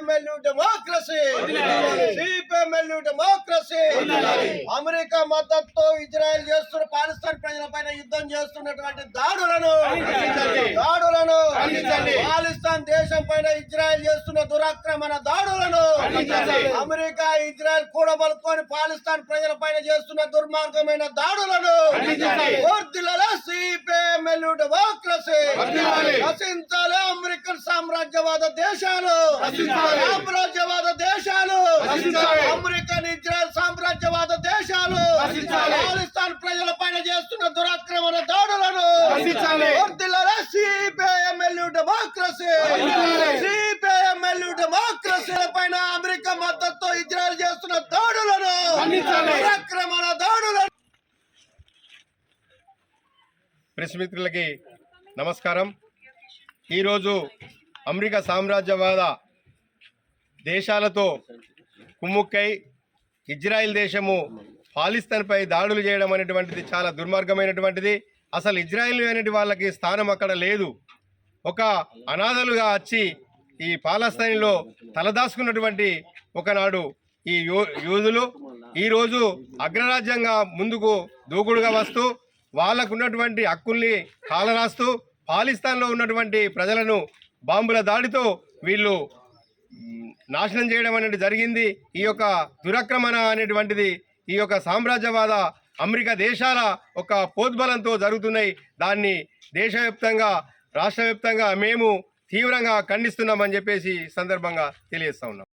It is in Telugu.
CPIML democracy CPIML democracy America మద్దతుతో ఇజ్రాయెల్ చేస్తున్న పాకిస్తాన్ ప్రజల పైన యుద్ధం చేస్తున్నటువంటి దాడులను దాడులను పాకిస్తాన్ దేశం పైన ఇజ్రాయెల్ చేస్తున్న దురాక్రమణ దాడులను అమెరికా ఇజ్రాయెల్ కూడబలుకొని పాకిస్తాన్ ప్రజల పైన చేస్తున్న దుర్మార్గమైన దాడులను సిపిఎంఎల్ డెమోక్రసీ అమెరికన్ సామ్రాజ్యవాద దేశాలు సామ్రాజ్యవాద దేశాలు అమెరికన్ ఇజ్రాయెల్ సామ్రాజ్యవాద దేశాలు పాకిస్తాన్ ప్రజల పైన చేస్తున్న దురాక్రమణ దాడులను డెమోక్రసీ పైన అమెరికా మద్దతుతో ఇజ్రాయెల్ చేస్తున్న దాడులను దురాక్రమణ దాడులను. ప్రెస్ మిత్రులకి నమస్కారం. ఈరోజు అమెరికా సామ్రాజ్యవాద దేశాలతో కుమ్ముక్కై ఇజ్రాయిల్ దేశము పాలిస్తాన్పై దాడులు చేయడం అనేటువంటిది చాలా దుర్మార్గమైనటువంటిది. అసలు ఇజ్రాయిల్ అనేటి వాళ్ళకి స్థానం అక్కడ లేదు. ఒక అనాథలుగా వచ్చి ఈ పాలస్తీన్లో తలదాసుకున్నటువంటి ఒకనాడు ఈ యో యూదులు ఈరోజు అగ్రరాజ్యంగా ముందుకు దూకుడుగా వస్తూ వాళ్ళకున్నటువంటి హక్కుల్ని కాలరాస్తూ పాలిస్తాన్లో ఉన్నటువంటి ప్రజలను బాంబుల దాడితో వీళ్ళు నాశనం చేయడం అనేది జరిగింది. ఈ యొక్క దురక్రమణ అనేటువంటిది ఈ యొక్క సామ్రాజ్యవాద అమెరికా దేశాల ఒక పోద్బలంతో జరుగుతున్నాయి. దాన్ని దేశవ్యాప్తంగా రాష్ట్ర వ్యాప్తంగా మేము తీవ్రంగా ఖండిస్తున్నామని చెప్పేసి సందర్భంగా తెలియజేస్తా ఉన్నాం.